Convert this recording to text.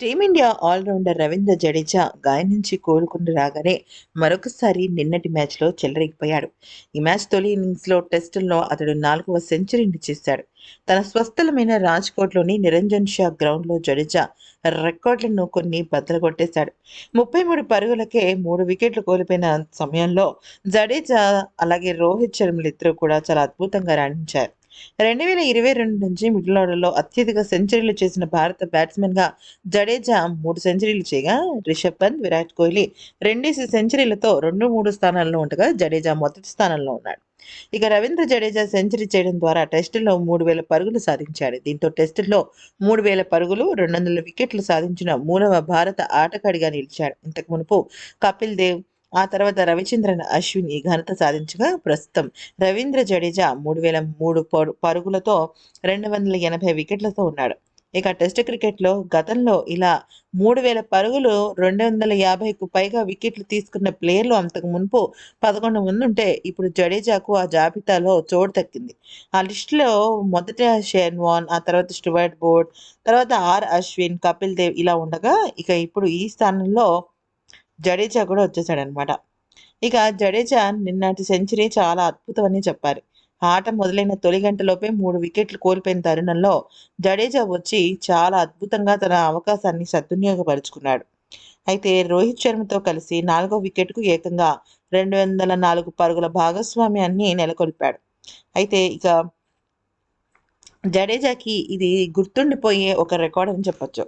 Team India allrounder Ravindra Jadeja గాయం నుంచి కోలుకుని రాగానే మరొకసారి నిన్నటి మ్యాచ్లో చెలరేగిపోయాడు. ఈ మ్యాచ్ తొలి ఇన్నింగ్స్లో టెస్టుల్లో అతడు నాలుగవ సెంచరీని చేశాడు. తన స్వస్థలమైన రాజ్కోట్లోని నిరంజన్ షా గ్రౌండ్లో జడేజా రికార్డులను కొన్ని బద్దలుకొట్టేశాడు ముప్పై మూడు పరుగులకే మూడు వికెట్లు కోల్పోయిన సమయంలో జడేజా అలాగే రోహిత్ శర్మలు ఇద్దరు కూడా చాలా అద్భుతంగా రాణించారు. రెండు వేల ఇరవై రెండు నుంచి మిడిల్ ఆర్డర్లో అత్యధిక సెంచరీలు చేసిన భారత బ్యాట్స్మెన్గా జడేజా మూడు సెంచరీలు చేయగా రిషబ్ పంత్ విరాట్ కోహ్లీ రెండేసి సెంచరీలతో రెండు మూడు స్థానాల్లో ఉండగా జడేజా మొదటి స్థానంలో ఉన్నాడు. ఇక రవీంద్ర జడేజా సెంచరీ చేయడం ద్వారా టెస్టుల్లో మూడు వేల పరుగులు సాధించాడు. దీంతో టెస్టుల్లో మూడు వేల పరుగులు రెండు వందల వికెట్లు సాధించిన మూడవ భారత ఆటగాడిగా నిలిచాడు. ఇంతకు మునుపు కపిల్ దేవ్ ఆ తర్వాత రవిచంద్రన్ అశ్విన్ ఈ ఘనత సాధించగా ప్రస్తుతం రవీంద్ర జడేజా మూడు వేల మూడు పరుగులతో రెండు వందల ఎనభై వికెట్లతో ఉన్నాడు. ఇక టెస్ట్ క్రికెట్లో గతంలో ఇలా మూడు వేల పరుగులు రెండు వందల యాభైకు పైగా వికెట్లు తీసుకున్న ప్లేయర్లు అంతకు మునుపు పదకొండు మంది ఉంటే ఇప్పుడు జడేజాకు ఆ జాబితాలో చోటు దక్కింది. ఆ లిస్టులో మొదట షేన్ వాన్ ఆ తర్వాత స్టువర్ట్ బోర్డ్ తర్వాత ఆర్ అశ్విన్ కపిల్ దేవ్ ఇలా ఉండగా ఇక ఇప్పుడు ఈ స్థానంలో జడేజా కూడా వచ్చేసాడనమాట ఇక జడేజా నిన్నటి సెంచరీ చాలా అద్భుతమని చెప్పారు. ఆట మొదలైన తొలి గంటలోపే మూడు వికెట్లు కోల్పోయిన తరుణంలో జడేజా వచ్చి చాలా అద్భుతంగా తన అవకాశాన్ని సద్వినియోగపరుచుకున్నాడు. అయితే రోహిత్ శర్మతో కలిసి నాలుగో వికెట్కు ఏకంగా రెండు వందల నాలుగు పరుగుల భాగస్వామ్యాన్ని నెలకొల్పాడు. అయితే ఇక జడేజాకి ఇది గుర్తుండిపోయే ఒక రికార్డ్ అని చెప్పొచ్చు.